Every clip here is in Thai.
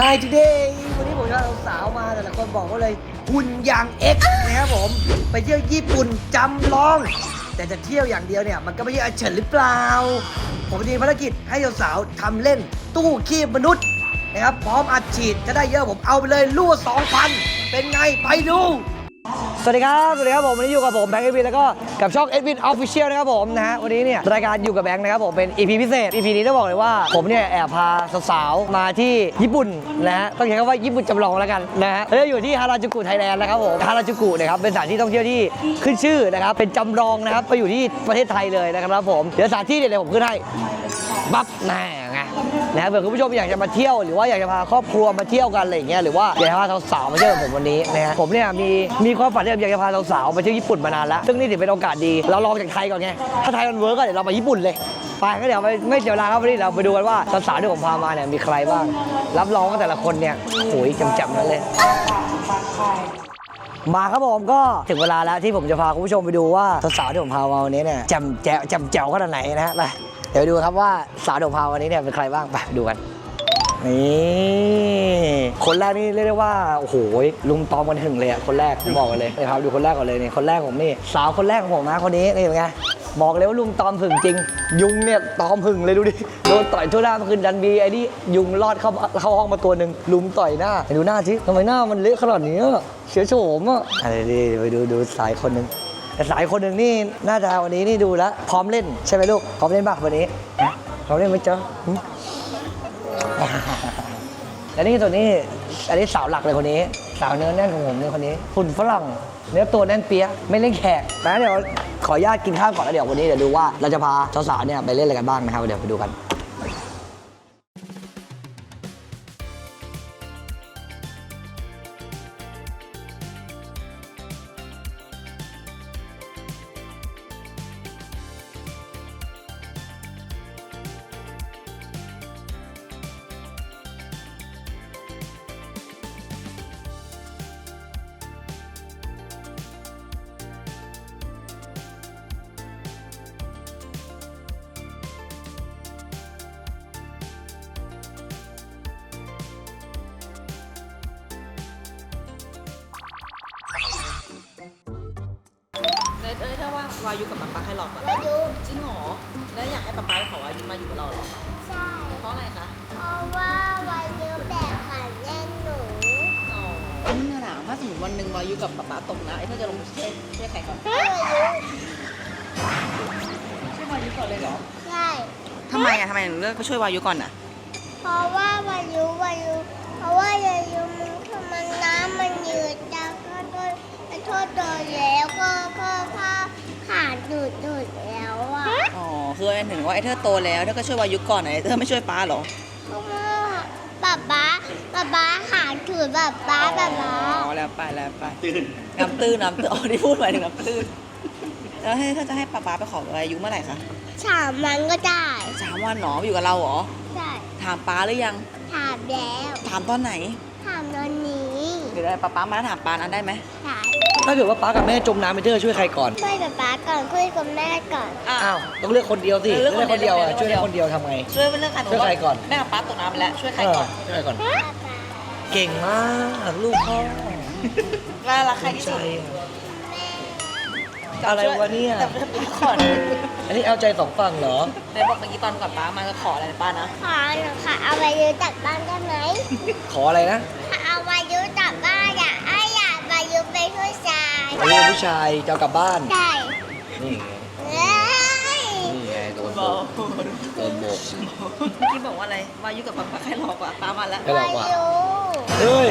Hi today วันนี้ผมจะเอาสาวมาแต่ละคนบอกว่าเลยหุ่นอย่างเอ็กนะครับผม ไปเที่ยวญี่ปุ่นจำลอง แต่จะเที่ยวอย่างเดียวเนี่ย มันก็ไม่ใช่อาเฉินหรือเปล่า ผมมีภารกิจให้สาวๆทำเล่นตู้คีบมนุษย์นะครับ พร้อมอัดฉีดจะได้เยอะผมเอาไปเลยรั่ว2,000 เป็นไงไปดู สวัสดีครับ สวัสดีครับผม วันนี้อยู่กับผมแบงค์เอดวินแล้วก็กับช่องเอดวินออฟฟิเชียลนะครับผมนะฮะวันนี้เนี่ยรายการอยู่กับแบงค์นะครับผมเป็น EP พิเศษ EP นี้ต้องบอกเลยว่าผมเนี่ยแอบพาสาวๆมาที่ญี่ปุ่นนะฮะต้องใช้คำว่าญี่ปุ่นจำลองแล้วกันนะฮะเราอยู่ที่ฮาราจูกุไทยแลนด์นะครับผมฮาราจูกุนะครับเป็นสถานที่ท่องเที่ยวที่ขึ้นชื่อนะครับเป็นจำลองนะครับไปอยู่ที่ประเทศไทยเลยนะครับผมเดี๋ยวสถานที่เดี๋ยวผมขึ้นให้ปั๊บแน่ นะเผื่อคุณผู้ชมอยากจะมาเที่ยวหรือว่าอยากจะพาครอบครัวมาเที่ยวกันอะไรอย่างเงี้ยหรือว่าอยากจะพาสาวๆมาเที่ยวกับผมวันนี้นะฮะผมเนี่ยมีมีความฝันที่อยากจะพาสาวๆไปเที่ยวญี่ปุ่นมานานแล้วซึ่งนี่ถือเป็นโอกาสดีเราลองจากไทยก่อนไงถ้าไทยมันเวิร์กก็เดี๋ยวเราไปญี่ปุ่นเลยไปก็เดี๋ยวไปไม่เสียเวลาครับวันนี้เราไปดูกันว่าสาวๆที่ผมพามาเนี่ยมีใครบ้าง รับรองว่าแต่ละคนเนี่ยโอ้ยจำๆนั้นเลยมาครับผมก็ถึงเวลาแล้วที่ผมจะพาคุณผู้ชมไปดูว่าสาวๆที่ผมพามาวันนี้เนี่ยจำแจ๋วจำแจ๋วขนาดไหนนะฮะไป เดี๋ยวดูครับว่าสาวที่ผมพาวันนี้เนี่ยเป็นใครบ้างไปดูกันนี่คนแรกนี่เรียกได้ว่าโอ้โหลุมตอมกันถึงเลยอะคนแรกผมบอกกันเลยนะครับดูคนแรกก่อนเลยนี่คนแรกผมนี่สาวคนแรกของผมนะคนนี้นี่เป็นไงบอกเลยว่าลุมตอมผึ่งจริง ยุงเนี่ยตอมผึ่งเลยดูดิโดนต่อยทั่วหน้าเมื่อคืนดันบีไอ้นี่ยุงรอดเข้าเข้าห้องมาตัวหนึ่งลุมต่อยหน้าดูหน้าสิทำไมหน้ามันเละขนาดนี้เสียโฉมอะอะไรดิไปดูดูสายคนหนึ่ง แต่สายคนหนึ่งนี่น่าจะวันนี้นี่ดูแล้วพร้อมเล่นใช่ไหมลูกพร้อมเล่นป่ะวันนี้พร้อมเล่นไหมเจ๊ะหึและนี่ตัวนี้อันนี้สาวหลักเลยคนนี้ สาวเนื้อแน่นของผมเนี่ยคนนี้หุ่นฝรั่งเนื้อตัวแน่นเปียะไม่เล่นแขกนะเดี๋ยวขออนุญาตกินข้าวก่อนแล้วเดี๋ยววันนี้เดี๋ยวดูว่าเราจะพาสาวๆเนี่ยไปเล่นอะไรกันบ้างนะครับเดี๋ยวไปดูกัน เนยเอ้ยถ้าว่าวายุกับป๊าป๊าให้หลอกอะวายุจริงเหรอแล้วอยากให้ป๊าป๊าขอวายุมาอยู่กับเราเหรอใช่ เพราะอะไรคะเพราะว่าวายุแบบขันเล่นหนูอ๋อเป็นขนาดถ้าสมมติวันหนึ่งวายุกับป๊าป๊าตกนะไอ้เธอจะลงไปช่วยช่วยใครก่อนวายุช่วยวายุก่อนเลยเหรอใช่ ทำไมอะทำไมถึงเลือกไปช่วยวายุก่อนอะเพราะว่าวายุวายุเพราะว่าวายุมันมันน้ำมันยืดจะก็โดนโทษโดนแล้วก็ก็ผ้า ขาดดูดดูดแล้วอะอ๋อคือหมายถึงว่าไอ้เธอโตแล้วเธอก็ช่วยวายุก่อนไอ้เธอไม่ช่วยป๊าเหรอเพราะว่าป๊าป๊าป๊าป๊าขาดถือแบบป๊าแบบป๊าอ๋อแล้วไปแล้วไปตื่นน้ำตื้นน้ำตื้นอ๋อที่พูดหมายถึงน้ำตื้นแล้วให้เธอจะให้ป๊าป๊าไปขอวายุเมื่อไหร่คะสามวันก็ได้สามวันหนออยู่กับเราเหรอใช่ถามป๊าหรือยัง ถามแล้ว ถามตอนไหน ถามตอนนี้ เดี๋ยวได้ป๊าป๊ามาแล้วถามป๊านั้นได้ไหมใช่ถ้าเกิดว่าป้ากับแม่จมน้ำไปเธอช่วยใครก่อนคุยกับป๊าก่อนคุยกับแม่ก่อน อ้าวต้องเลือกคนเดียวสิเออเลืเลืออกกคคนนเดีเดียยววอะช่วยได้คนเดียวทำไง ช่วยเป็นเรื่องใครช่วยใครก่อน แม่กับป๊าตกน้ำไปแล้วช่วยใครเออก่อนช่วยใครก่อนป๊าป๊าเก่งมากลูกพ่อน่ารักใครที่ใจสุดอะอะไรวะเนี่ย แต่ช่วยป๊าก่อนอันนี้เอาใจสองฝั่งเหรอในบอกเมื่อกี้ตอนกับป๊ามาก็ขออะไรป้านะ ขอหนูค่ะเอาไปยืมจากบ้านได้ไหมขออะไรนะถ้าเอาไปยืมจากบ้านอยากให้อยากไปยืมเป็นผู้ ชายอันนี้ผู้ชายจะเอากลับบ้านใช่นี่ไงเอ้ยนี่ไงโดนโบกโดนโบกที่บอกว่าอะไรวายุกับป๊าป๊าใครหลอกกว่าป๊ามาแล้ว ก็บอกว่าไปยืมเฮ้ย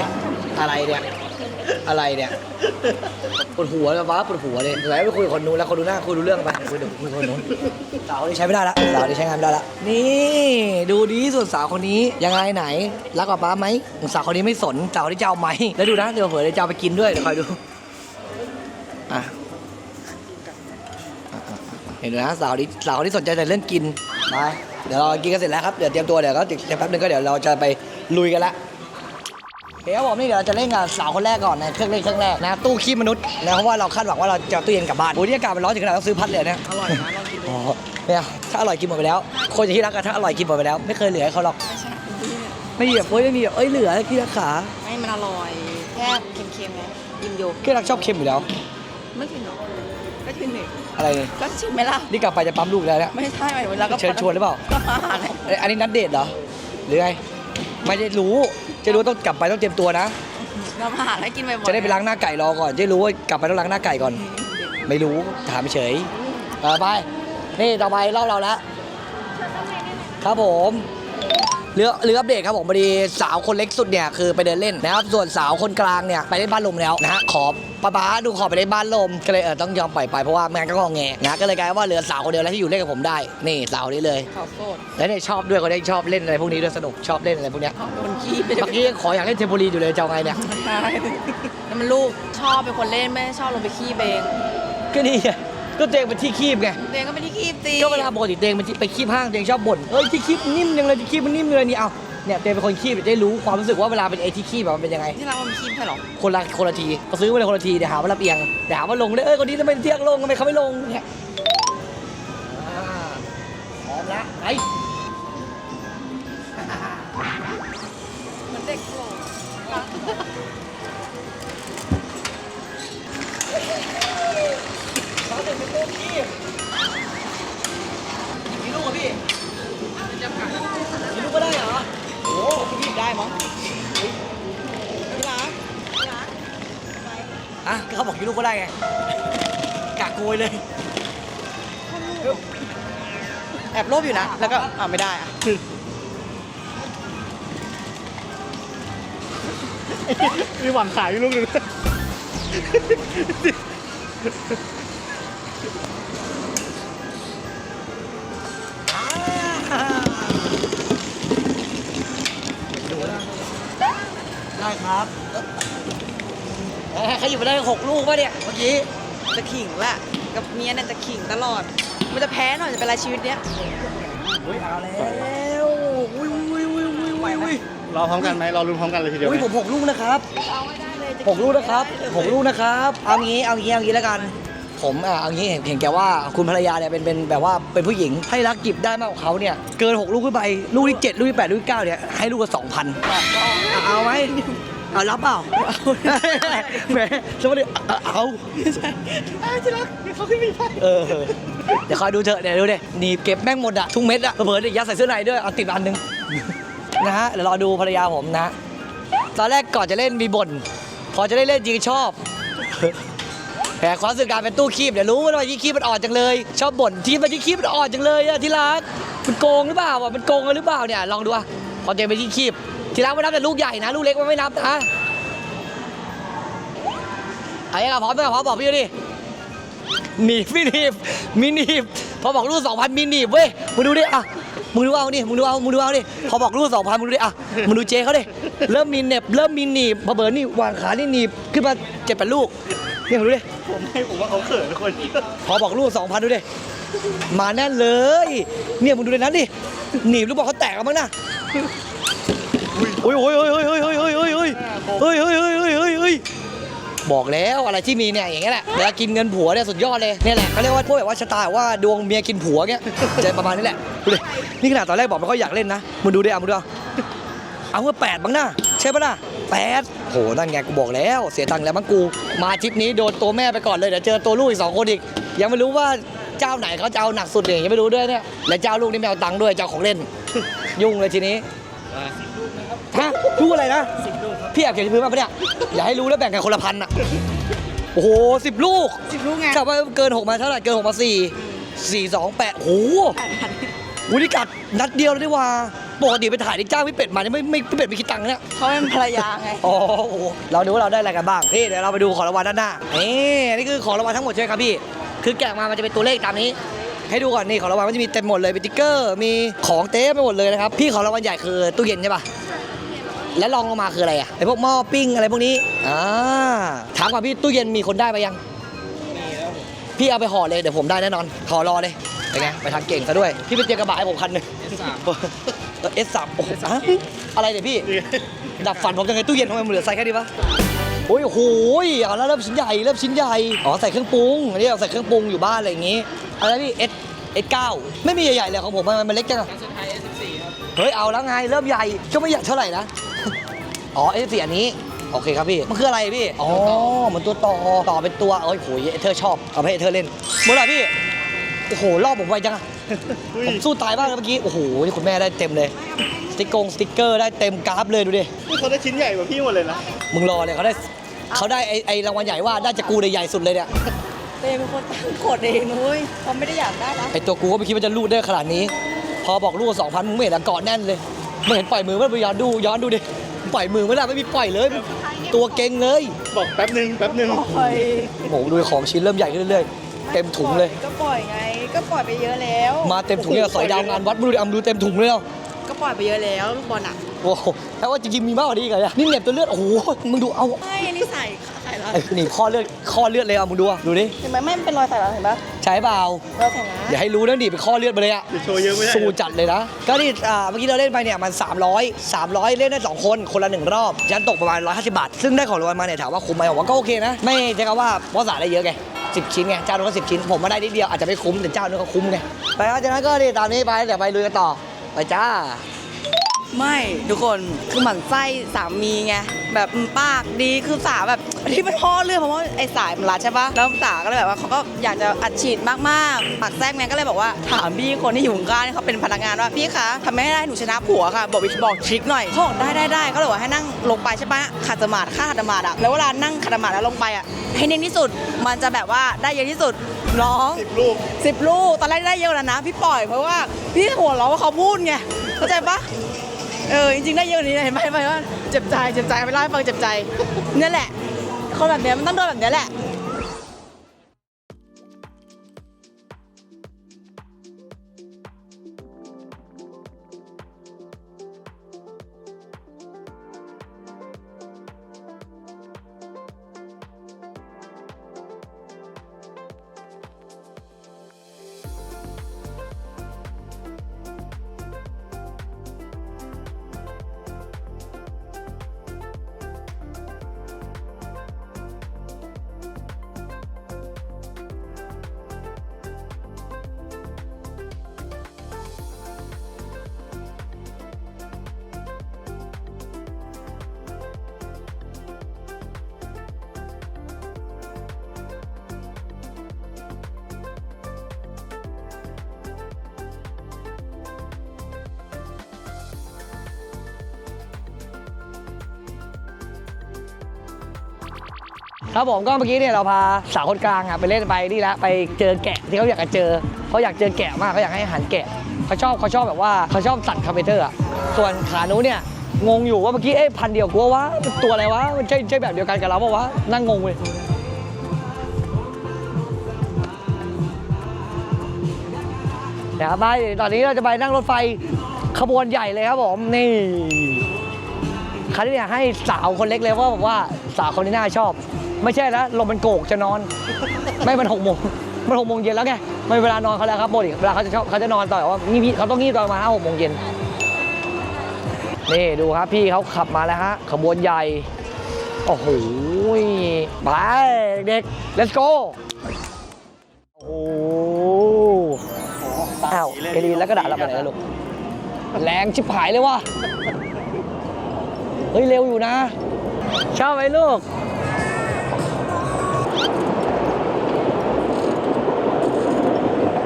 อะไรเนี่ย อะไรเนี่ยปวดหัวเลยป้าปวดหัวเลยไหนไปคุยกับคนนู้นแล้วคนดูหน้าคุยดูเรื่องไปคุยเดี๋ยวคุยกับคนนู้นสาวนี่ใช้ไม่ได้ละสาวนี่ใช้งานไม่ได้ละนี่ดูดีส่วนสาวคนนี้ยังไงไหนรักกว่าป้าไหมสาวคนนี้ไม่สนสาวคนนี้จะเอาไหมแล้วดูนะเดี๋ยวเผื่อจะเอาไปกินด้วยเดี๋ยวคอยดู อะเห็นไหมฮะสาวนี้สาวที่สนใจแต่เรื่องกินไปเดี๋ยวเรากินกันเสร็จแล้วครับเดี๋ยวเตรียมตัวเดี๋ยวก็เดี๋ยวแป๊บนึงก็เดี๋ยวเราจะไปลุยกันละเดี๋ยวผมนี่เดี๋ยวเราจะเล่นกับสาวคนแรกก่อนนะเครื่องเล่นเครื่องแรกนะตู้ขี้มนุษย์นะเพราะว่าเราคาดหวังว่าเราจะเอาตู้เย็นกลับบ้านโอ้ยนี่อากาศมันร้อนถึงขนาดต้องซื้อพัดเลยนะอร่อยนะลองกินดูอ๋อเนี่ยถ้าอร่อยกินหมดไปแล้ว คนอย่างที่รักกันถ้าอร่อยกินหมดไปแล้ว ไม่เคยเหลือให้เขาหรอกไม่ใช่ไม่มีแบบเอ้ยไม่มีแบบเอ้ยเหลือที่รักขาไม่มันอร่อยแค่เค็มๆไงยิมโยที่รักชอบเค็มอยู่แล้ว ไม่กินหรอก็ชิมหนึ่งอะไรเนี่ยก็ชิมไหมล่ะนี่กลับไปจะปั๊มลูกแล้วเนี่ยไม่ใช่หมายถึงเวลาก็เชิญชวนหรือเปล่าก็มาหาเลยเอ้ยอันนี้นัดเดทเหรอหรือไงไม่ได้รู้จะรู้ต้องกลับไปต้องเตรียมตัวนะเรามาหาให้กินบ่อยๆจะได้ไปล้างหน้าไก่รอก่อนจะได้รู้ว่ากลับไปต้องล้างหน้าไก่ก่อน ไม่รู้ถามเฉยเออไปนี่ต่อไปรอบเราแล้วครับผม เรือเรืออัปเดตครับผมพอดีสาวคนเล็กสุดเนี่ยคือไปเดินเล่นนะครับส่วนสาวคนกลางเนี่ยไปเล่นบ้านลมแล้วนะฮะขอป้าป้าดูขอไปเล่นบ้านลมก็เลยเออต้องยอมปล่อยไปเพราะว่าแมงนก็งอแงนะก็เลยกลายเป็นว่าเหลือสาวคนเดียวแล้วที่อยู่เล่นกับผมได้นี่สาวนี้เลยขาวโสดแล้วเนี่ยชอบด้วยเขาได้ชอบเล่นอะไรพวกนี้ด้วยสนุกชอบเล่นอะไรพวกเนี้ยคนขี้ไปเมื่อกี้ยังขออยากเล่นเทมโพลีนอยู่เลยจะเอาไงเนี่ยใช่แล้วมันลูกชอบเป็นคนเล่นไม่ชอบลงไปขี้เบงก็นี่ไง ก็ตัวเองเป็นที่คีบไงเบงก็ไม่ได้ขี้ตีก็เวลาปกติตัวเองมันไปคีบห้างตัวเองชอบบ่นเอ้ยที่คีบนิ่มจังเลยที่คีบมันนิ่มจังเลยนี่เอาเนี่ยตัวเองเป็นคนคีบจะได้รู้ความรู้สึกว่าเวลาเป็นไอ้ที่คีบแบบมันเป็นยังไง ที่เรามันขี้ใช่หรอคนละคนละทีพอซื้อมาเลยคนละทีเดี๋ยวหาว่าลำเอียงเดี๋ยวหาว่าลงเลยเอ้ยคนนี้ทำไมเที่ยงลงทำไมเขาไม่ลงเนี่ยอ่าพร้อมแล้วไป ก็เขาบอกมีลูกก็ได้ไงกะโกยเลยแอบลบอยู่นะ แล้วก็อ่าไม่ได้อะมีหวังขายอยู่ลูกหนึงได้ครับ เอ้ยเขาหยิบมาได้หกลูกป่ะเนี่ยเมื่อกี้จะขิงแหละกับเมียเนี่ยจะขิงตลอด มันจะแพ้หน่อยจะเป็นไรชีวิตเนี้ยอุ้ยเอาแล้วอุ้ยอุ้ยอุ้ยอุ้ยอุ้ยอุ้ยรอพร้อมกันไหมรอรุ้นพร้อมกันเลยทีเดียวอุ้ยไหผมมหกลูกนะครับหกลูกนะครับหกลูกนะครับเอางี้เอางี้เอางี้แล้วกัน ผมอะเอางี้เห็นเห็นแกว่าคุณภรรยาเนี่ยเป็นเป็นแบบว่าเป็นผู้หญิงให้รักกิบได้มากกว่าเขาเนี่ยเกินหกลูกขึ้นไปลูกที่เจ็ดลูกที่แปดลูกที่เก้าเนี่ยให้ลูกละสองพันเอาไหม เอารับเปล่าแหมสวัสดีเอาเอาที่รักเขาขึ้นมีไฟเออเดี๋ยวคอยดูเถอะเดี๋ยวดูดิหนีบเก็บแม่งหมดอะทุกเม็ดอะเผลอๆเดี๋ยวยัดใส่เสื้อในด้วยเอาติดอันหนึงนะฮะเดี๋ยวรอดูภรรยาผมนะตอนแรกก่อนจะเล่นมีบ่นพอจะได้เล่นจริงชอบแผลความรู้สึกการเป็นตู้คีบเดี๋ยวรู้ว่าที่คีบมันอ่อนจังเลย ชอบบ่นที่มันที่คีบมันอ่อนจังเลยอะที่รักมันโกงหรือเปล่าอะมันโกงกันหรือเปล่าเนี่ยลองดูอะพอเจอไปที่คีบ ที่รักไม่นับแต่ลูกใหญ่นะ ลูกเล็กมันไม่นับนะไอ้ยังพร้อมไหมพร้อมบอกพี่ดูดิหนีบไม่หนีบมีหนีบพอบอกลูกสองพันมีหนีบเว้ยมึงดูดิอะมึงดูเอาดิมึงดูเอามึงดูเอาดิพอบอกลูกสองพันมึงดูดิอะมึงดูเจ๊เขาดิเริ่มมีเหน็บเริ่มมีหนีบพอเบิร์นี่วางขานี่หนีบขึ้นมาเจ็ดแปดลูกเนี่ยมึงดูดิผมให้ผมว่าเขาเขินทุกคนพอบอกลูกสองพันดูดิมาแน่นเลย เนี่ยมึงดูเลยนั้นดิหนีบลูกบอลเขาแตกแล้วมั้งนะโอ้ยโอ้ยโอ้ยโอ้ยโอ้ยโอ้ยโอ้ยโอ้ยโอ้ยโอ้ยโอ้ยโอ้ยโอ้ยโอ้ยโอ้ยบอกแล้วอะไรที่มีเนี่ยอย่างเงี้ยแหละเวลากินเงินผัวเนี่ยสุดยอดเลยเนี่ยแหละเขาเรียกว่าพวกแบบว่าชะตาว่าดวงเมียกินผัวเงี้ยจะประมาณนี้แหละดูดินี่ขนาดตอนแรกบอกไม่ค่อยอยากเล่นนะมึงดูดิเอามึงดูเอาเอาเมื่อแปดบ้างนะใช่ปะล่ะแปดโหนั่นไงกูบอกแล้วเสียตังค์แล้วมั้งกู มาทริปนี้โดนตัวแม่ไปก่อนเลยเดี๋ยวเจอตัวลูกอีกสองคนอีกยังไม่รู้ว่าเจ้าไหนเขาจะเอาหนักสุดเนี่ยยังไม่รู้ด้วยเนี่ยและเจ้าลูกนี่ไม่เอาตังค์ด้วยเจ้าของเล่น ยุ่งเลยทีนี้ ฮะลูกอะไรนะพี่แอบเขียนที่พื้นมาปะเนี่ย อย่าให้รู้แล้วแบ่งกันคนละพันอะ โอ้โหสิบลูกสิบลูกไงกลับมาเกินหกมาเท่าไหร่ เกินหกมาสี่สี่สองแปดโอ้โหวุฒิกัดนัดเดียวเลยดีกว่าปกติไปถ่ายที่จ้างพี่เป็ดมาเนี่ยไม่ไม่พี่เป็ดไม่คิดตังค์เนี่ยเขาเป็นภรรยาไง อ๋อโอ้โหเราดูว่าเราได้อะไรกันบ้างนี่เดี๋ยวเราไปดูของรางวัลด้านหน้านี่นี่คือของรางวัลทั้งหมดใช่ไหมครับพี่ คือแกะมามันจะเป็นตัวเลขตามนี้ ให้ดูก่อนนี่ของรางวัลมันจะมีเต็มหมดเลยเป็นติ๊กเกอร์ มีของเต็มไปหมดเลยนะครับ พี่ของรางวัลใหญ่คือตู้เย็นใช่ปะ แล้วรองลงมาคืออะไรอะไอพวกหม้อปิ้งอะไรพวกนี้อ่าถามก่อนพี่ตู้เย็นมีคนได้ไปยังพี่เอาไปห่อเลยเดี๋ยวผมได้แน่นอนห่อรอเลยเป็นไงไปทางเก่งซะด้วยพี่ไปเตรียมกระบะให้ผมคันหนึ่งเอสสามโอ้โหอะอะไรเนี่ยพี่ ดับฝันผมยังไงตู้เย็นทำไมมันเหลือไซส์แค่นี้วะโอ้ยโอ้โหเอาแล้วเริ่มชิ้นใหญ่เริ่มชิ้นใหญ่อ๋อใส่เครื่องปรุงอันนี้เราใส่เครื่องปรุงอยู่บ้านอะไรอย่างงี้อะไรนะพี่เอสเอสเก้าไม่มีใหญ่ๆเลยของผมมันมันเล็กจังอะเฮ้ยเอาแล้วไงเริ่มใหญ่ก็ไม่ใหญ่เท่าไหร่นะ อ๋อไอ้เสียนี้ โอเคครับพี่ มันคืออะไรพี่ อ๋อเหมือนตัวต่อ ต่อเป็นตัวเอ้ยโหยเอเธอร์ชอบ เอาให้เอเธอร์เล่นเมื่อไหร่พี่ โอ้โห รอบผมไวจังอะอุ้ยผมสู้ตายบ้างนะเมื่อกี้ โอ้โห นี่คุณแม่ได้เต็มเลย สติ๊กกงสติ๊กเกอร์ได้เต็มกราฟเลยดูดิ นี่เขาได้ชิ้นใหญ่กว่าพี่หมดเลยนะ มึงรอเนี่ยเขาได้เขาได้ไอ้ไอ้รางวัลใหญ่ว่าได้จากกูเลยใหญ่สุดเลยเนี่ย เต้เป็นคนตั้งกฎเองนุ้ยเขาไม่ได้อยากได้นะไอ้ตัวกูก็ไม่คิดว่าจะรูดได้ขนาดนี้ พอบอกรูดสองพันมึงไม่เห็นอะเกาะแน่นเลยไม่เห็นปล่อยมือไม่ไปย้อนดูย้อนดูดิ ปล่อยมือไม่ได้ไม่มีปล่อยเลย ตัวเก่งเลยบอกแป๊บหนึ่งแป๊บหนึ่งปล่อยโหดูของชิ้นเริ่มใหญ่ขึ้นเรื่อยๆเต็มถุงเลย ก็ปล่อยไง ก็ปล่อยไปเยอะแล้ว มาเต็มถุงเนี่ยสอยดาวงานวัดมึงดูดิอำดูเต็มถุงเลยเนาะ ก็ปล่อยไปเยอะแล้วลูกบอลอะโอ้โหแปลว่าจริงๆมีมากกว่านี้อีกเหรอเนี่ยนี่เหน็บตัวเลือด โอ้โห มึงดูเอาไม่อันนี้ใส่ใส่แล้วไอ้นี่ข้อเลือดข้อเลือดเลยเอามึงดูอะดูดิ เห็นไหมไม่เป็นรอยใส่แล้วเห็นปะใช้เปล่า รอยใส่นะอย่าให้รู้นะดิเป็นข้อเลือดไปเลยอะจะโชว์เยอะไม่ได้สู้จัดเลยนะ ก็นี่อ่าเมื่อกี้เราเล่นไปเนี่ยมัน 300 300 เล่นได้ 2 คนคนละ 1 รอบฉันตกประมาณ 150 บาท ซึ่งได้ของรางวัลมาเนี่ยถามว่าคุ้มไหมผมว่าก็โอเคนะ ไม่ใช่คำว่าเพราะสาได้เยอะไง10ชิ้นไงเจ้านู้นก็10ชิ้น ผมมาได้นิดเดียวอาจจะไม่คุ้มแต่เจ้านู้นก็คุ้มไงไปครับจากนั้นก็นี่ตามนี้ไปเดี๋ยวไปลุยกันต่อ ไปจ้า ไม่ทุกคนคือหมั่นไส้สามีไงแบบอืมปากดีคือสาแบบที่เป็นพ่อเรื่องเพราะว่าไอ้สายมันรัดใช่ปะแล้วสาก็เลยแบบว่าเขาก็อยากจะอัดฉีดมากๆปากแซกแมนก็เลยบอกว่าถามพี่คนที่อยู่ข้างๆที่เขาเป็นพนักงานว่าพี่คะทำไม่ได้หนูชนะผัวค่ะ บอกวิบอกทริคหน่อยเขาบอกได้ได้ได้ก็เลยบอกให้นั่งลงไปใช่ปะขัดสมาธิค่าขัดสมาธิอะแล้วเวลานั่งขัดสมาธิแล้วลงไปอะให้เน้นที่สุดมันจะแบบว่าได้เยอะที่สุดร้องสิบลูกสิบลูกตอนแรกได้เยอะแล้วนะ พี่ปล่อยเพราะว่าพี่หัวเราะว่าเขาพูดไงเข้าใจปะ เออจริงๆได้เยอะกว่านี้นะเห็นไหมเห็นไหมว่าเจ็บใจเจ็บใจไปเล่าให้ฟังเจ็บใจนี่แหละคนแบบเนี้ยมันต้องโดนแบบเนี้ยแหละ ครับผมก็เมื่อกี้เนี่ยเราพาสาวคนกลางอะไปเล่นไปนี่แล้วไปเจอแกะที่เขาอยากจะเจอเขาอยากเจอแกะมากเขาอยากให้อาหารแกะเขาชอบเขาชอบแบบว่าเขาชอบสัตว์คาเปเตอร์อะส่วนขานุเนี่ยงงอยู่ว่าเมื่อกี้เอ๊ะพันเดียวกลัวว่ามันตัวอะไรวะมันใช่ใช่แบบเดียวกันกับเราปะวะนั่งงงเลยเดี๋ยวไปตอนนี้เราจะไปนั่งรถไฟขบวนใหญ่เลยครับผมนี่คราวนี้เนี่ยให้สาวคนเล็กเลยว่าบอกว่าสาวคนนี้น่าชอบ ไม่ใช่นะลมมันโกกจะนอน ไม่มันหกโมงมันหกโมงเย็นแล้วไงไม่เวลานอนเขาแล้วครับปกติเวลาเขาจะชอบเขาจะนอนต่อแบบว่างีบเขาต้องงีบตอนมาห้าหกโมงเย็นนี่ดูครับพี่เขาขับมาแล้วฮะขบวนใหญ่โอ้โหไปเด็ก let's go โอ้โหอ้าวเอลีแล้วกระดาเราไปไหนแล้วลูกแรงชิบหายเลยว่ะเฮ้ยเร็วอยู่นะชอบไหมลูก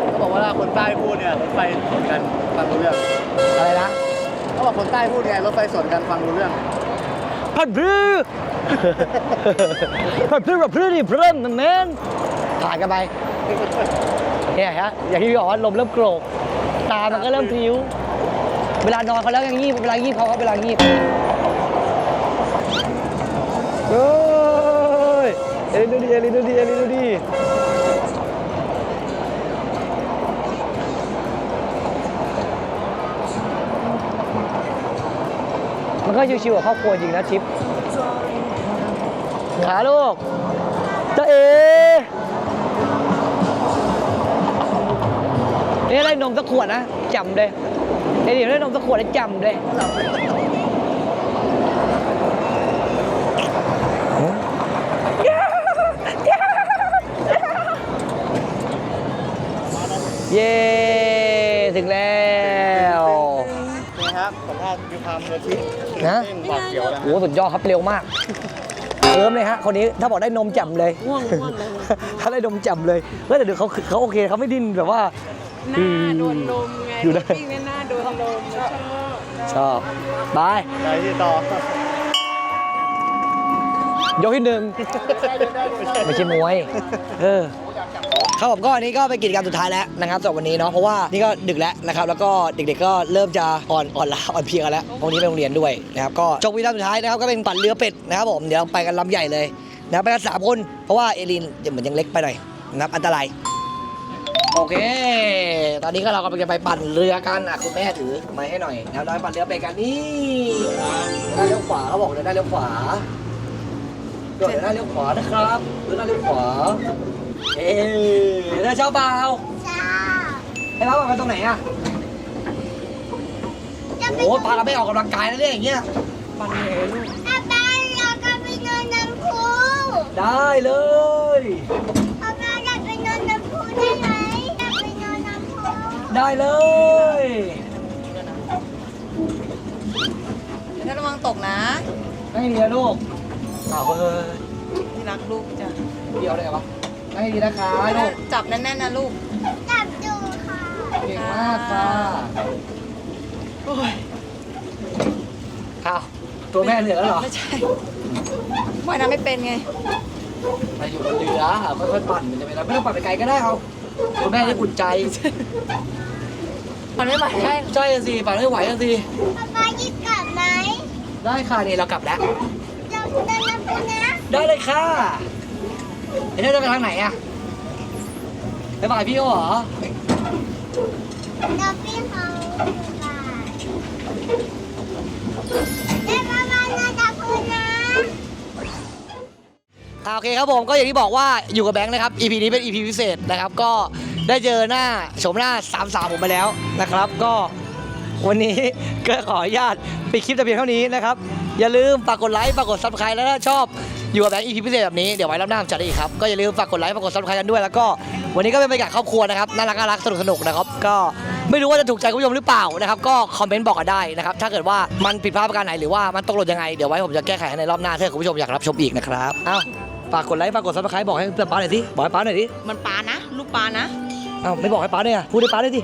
เขาบอกว่าถ้าคนใต้พูดเนี่ยรถไฟสวนกันฟังรู้เรื่องอะไรนะเขาบอกคนใต้พูดไงรถไฟสวนกันฟังรู้เรื่อง พันพรื้พันพรื้พันพรื้ดิเพิ่มมันแมนผ่านกันไปเนี่ยฮะอย่างที่พี่บอกว่าลมเริ่มโกรกตามันก็เริ่มพลิ้ว เวลานอนเขาแล้วยังงีบเวลางีบเขาก็เวลางีบเฮ้ยเอลิดูดิเอลิดูดิเอลิดูดิมันก็ชิวๆกับครอบครัวจริงนะชิปขาลูกเจ้าเอนี่ได้นมสักขวดนะจำเลยไอ้เดี๋ยวได้นมสักขวดแล้วจำเลยเย้ ถึงแล้ว นี่ฮะามเลยที่นะเต้นปากเขียวนะโอ้สุดยอดครับเร็วมากเอิมเลยฮะคนนี้ถ้าบอกได้นมแจ่มเลยง่วงง่วงเลยถ้าได้นมแจ่มเลยเฮ้ยแต่เดี๋ยวเขาเขาโอเคเขาไม่ดิ้นแบบว่าหน้าโดนนมไงอยู่ได้ปิ้งเนี่ยหน้าโดนนมชอบชอบบายไปที่ต่อยกที่หนึ่งไม่ใช่มวย เออ ครับผมก็อันนี้ก็เป็นกิจกรรมสุดท้ายแล้วนะครับสำหรับวันนี้เนาะเพราะว่านี่ก็ดึกแล้วนะครับแล้วก็เด็กๆก็เริ่มจะอ่อนอ่อนล้าอ่อนเพลียกันแล้วพราะวันนี้ไปโรงเรียนด้วยนะครับก็จบวิธีสุดท้ายนะครับก็เป็นปั่นเรือเป็ดนะครับผมเดี๋ยวไปกันลำใหญ่เลยนะไปกันสามคนเพราะว่าเอลินเหมือนยังเล็กไปหน่อยนะครับอันตรายโอเค ตอนนี้ก็เรากำลังจะไปปั่นเรือกันอะคุณแม่ถือไม้ให้หน่อยนะเราไปปั่นเรือไปกันนี่เดินหน้าเลี้ยวขวาเขาบอกเดินหน้เลี้ยวขวาเดินหน้เลี้ยวขวานะครับเดินหน้เลี้ยวขวา เอ๊ะเธอชอบเปล่าจ้าให้ป้าบอกกันตรงไหนอะจะไปโอ้พาเราไปออกกำลังกายนะเนี่ยอย่างเงี้ยปั่นเหนื่อยลูกอาบ้านเราก็ไปนอนน้ำพุได้เลยอาบ้านอยากไปนอนน้ำพุได้ไหมอยากไปนอนน้ำพุได้เลยเดี๋ยวถ้าระวังตกนะไม่ดีนะลูกอ้าวเฮ้ยที่รักลูกจ้ะเดียวเลยเหรอวะไม่ดีนะคะลูกจับแน่นๆนะลูก จับดูค่ะเก่งมากค่ะโอ้ยอ้าวตัวแม่เหลือแล้วเหรอ ไม่ใช่ว่ายน้ำไม่เป็นไงมาอยู่บนเรือค่อยๆปั่นมันจะไปแล้วไม่ต้องปั่นไปไกลก็ได้เอาตัวแม่ได้อุ่นใจมันไม่ไหวได้ใช่สิปั่นไม่ไหวอะสิอาบ้านยิบกลับไหมได้ค่ะนี่เรากลับแล้วเราเดินน้ำพุนะ ได้เลยค่ะ เดี๋ยวเราจะไปทางไหนอะไปบ่ายพี่เขาเหรอเราพี่เขาบ้านได้ประมาณนั้นน้ำพุนะอ่าโอเคครับผมก็อย่างที่บอกว่าอยู่กับแบงค์นะครับ EP นี้เป็น EP พิเศษนะครับ ก็ได้เจอหน้าชมหน้าสามสาวผมไปแล้วนะครับ ก็วันนี้ ก็ขออนุญาตปิดคลิปแต่เพียงเท่านี้นะครับ อย่าลืมฝากกดไลค์ฝากกดซับสไครต์แล้วถ้าชอบ อยู่กับแบงค์ EP พิเศษแบบนี้ เดี๋ยวไว้รอบหน้าผมจัดอีกครับ ก็อย่าลืมฝากกดไลค์ฝากกดซับสไครต์กันด้วย แล้วก็วันนี้ก็เป็นบรรยากาศครอบครัวนะครับ น่ารักน่ารักสนุกสนุกนะครับ ก็ไม่รู้ว่าจะถูกใจคุณผู้ชมหรือเปล่านะครับ ก็คอมเมนต์บอกกันได้นะครับ ถ้าเกิดว่ามันผิดพลาดประการไหนหรือว่ามันตกหล่นยังไง เดี๋ยวไว้ผมจะแก้ไขให้ในรอบหน้าถ้าคุณผู้ชมอยากรับชมอีกนะครับ เอ้า ฝากกดไลค์ฝากกดซับสไครต์บอกให้เพื่อนป้าหน่อยสิบอกให้ป้าหน่อยดิมันปลานะ ลูกปลานะ เอ้าไม่บอกให้ป้าด้วยอะพูดให้ป้าด้วยดิ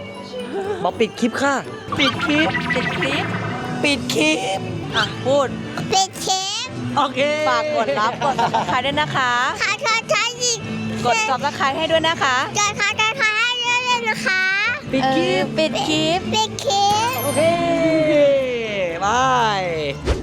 บอกปิดคลิปค่ะ ปิดคลิปปิดคลิปปิดคลิปอะพูด ปิดเชฟ โอเค ฝากกดรับกด subscribe ด้วยนะคะ ขาทอใช้อีกกด subscribe ให้ด้วยนะคะจอยขาจอยขาให้เรื่อยๆนะคะปิดคลิป เออปิดคลิป ปิดคลิป โอเคบาย